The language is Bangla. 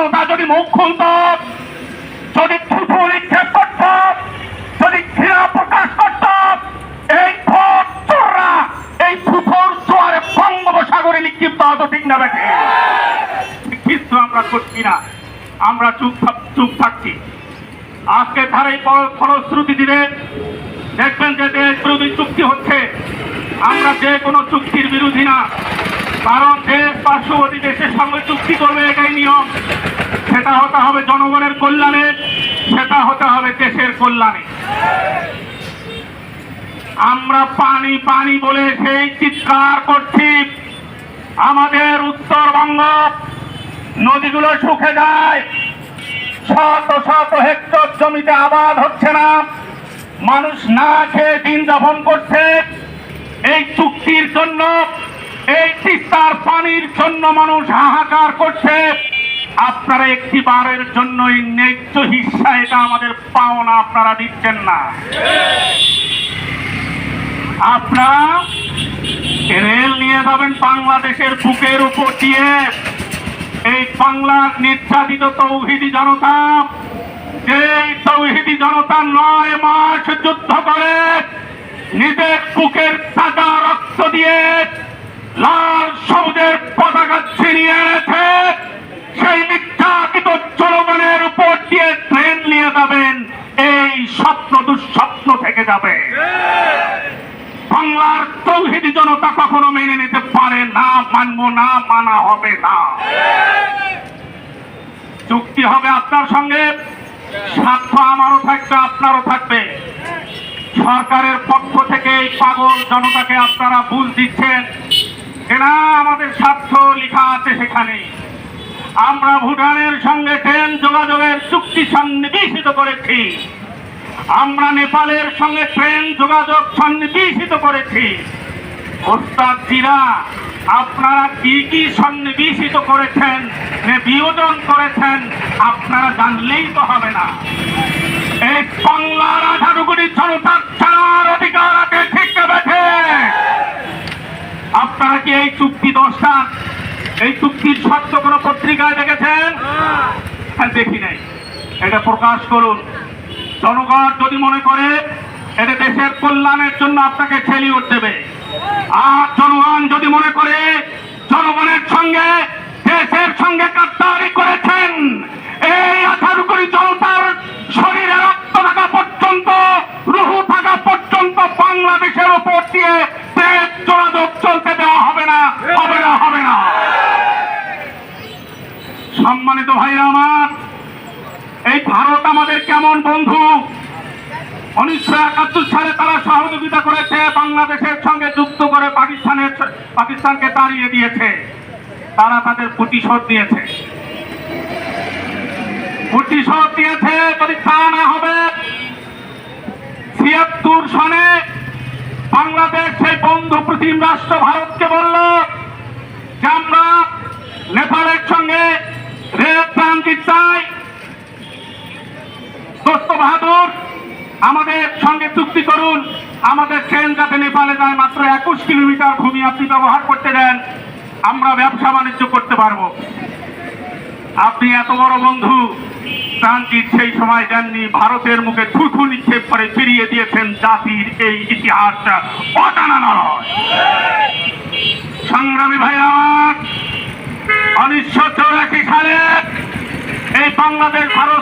জনতা যদি মুখ খুলত, যদি থুথু নিক্ষেপ করত, যদি ঘৃণা প্রকাশ করত, এই ভোট এই থুথুর জোয়ারে বঙ্গোপসাগরে নিক্ষিপ্ত হতো, ঠিক না বেঠে কিন্তু আমরা করছি না। আমরা চুপ চুপ থাকছি। আজকে ধারে ফলশ্রুতি দিলে দেখবেন যে দেশ বিরোধী চুক্তি হচ্ছে। আমরা যে কোনো চুক্তির বিরোধী না, কারণ দেশ পার্শ্ববর্তী দেশের সঙ্গে চুক্তি করবে এটাই নিয়ম। সেটা হতে হবে জনগণের কল্যাণে, সেটা হতে হবে দেশের কল্যাণে। আমরা পানি পানি বলে সেই চিৎকার করছি। আমাদের উত্তরবঙ্গ নদীগুলো শুকে যায়। শত শত হেক্টর জমিতে আবাদ হচ্ছে না। মানুষ না খেয়ে দিন যাপন করছে। এই চুক্তির জন্য, এই তিস্তার পানির জন্য মানুষ হাহাকার করছে। আপনারা একটি বারের জন্য এই ন্যায্য হিসা এটা আমাদের পাওনা, আপনারা দিচ্ছেন না। আপনারা রেল নিয়ে যাবেন বাংলাদেশের বুকের উপর দিয়ে। এই বাংলার নির্যাতিত তৌহিদি জনতা যে তৌহিদি জনতা নয় মাস যুদ্ধ করে, নিজের বুকের তাজা রক্ত দিয়ে লাল সবুজের পতাকা ছিনিয়ে এনেছে। সেই নির্যাতিত জনগণের উপর দিয়ে ট্রেন নিয়ে যাবেন, এই স্বপ্ন দুঃস্বপ্ন থেকে যাবে। বাংলার তৌহিদি জনতা কখনো মেনে নিতে পারে না, মানবো না, মানা হবে না। চুক্তি হবে আপনার সঙ্গে, স্বার্থ আমারও থাকবে, আপনারও থাকবে। সরকারের পক্ষ থেকে এই পাগল জনতাকে আপনারা বুঝ দিচ্ছেন। না আমাদের স্বার্থ লেখা আছে সেখানে। আমরা ভুটানের সঙ্গে ট্রেন যোগাযোগের চুক্তি সন্নিবেশিত করেছি। আমরা নেপালের সঙ্গে ট্রেন যোগাযোগ সন্নিবেশিত করেছি। আপনারা কি কি সন্নিবেশিত করেছেন বিয়োজন করেছেন, আপনারা জানলেই তো হবে না। এই বাংলার আঠারো কোটি জনতার ছাড়ার অধিকার আছে, ঠিক আপনারা কি এই চুক্তি দশটা এই চুক্তির সত্য কোনো পত্রিকায় দেখেছেন? দেখি নাই। এটা প্রকাশ করুন। জনগণ যদি মনে করে, এটা দেশের কল্যাণের জন্য আপনাকে ছেলিউট দেবে আর জনগণ যদি মনে করে, জনগণের সঙ্গে, দেশের সঙ্গে কাটতারি করেছেন ভারত আমাদের কেমন বন্ধু? উনিশশো একাত্তর সালে তারা সহযোগিতা করেছে, বাংলাদেশের সঙ্গে যুক্ত করে পাকিস্তানের পাকিস্তানকে তাড়িয়ে দিয়েছে। তারা তাদের প্রতিশোধ দিয়েছে প্রতিশোধ দিয়েছে যদি তা না হবে, ছিয়াত্তর সনে বাংলাদেশ সেই বন্ধু প্রতিম রাষ্ট্র ভারতকে বলল, যে আমরা নেপালের সঙ্গে রেল ট্রানজিট চাই দোস্ত বাহাদুর, আমাদের সঙ্গে চুক্তি করুন। আমাদের ট্রেন যাতে নেপালে যায় মাত্র একুশ কিলোমিটার ভূমি আপনি ব্যবহার করতে দেন, আমরা ব্যবসা বাণিজ্য করতে পারব। আপনি এত বড় বন্ধু ট্রানজিট সেই সময় দেননি, ভারতের মুখে থুথু নিক্ষেপ করে ফিরিয়ে দিয়েছেন জাতির এই ইতিহাসটা। অজানা নয়। সংগ্রামী ভাই আমার উনিশশো চৌরাশি সালে এই বাংলাদেশ ভারত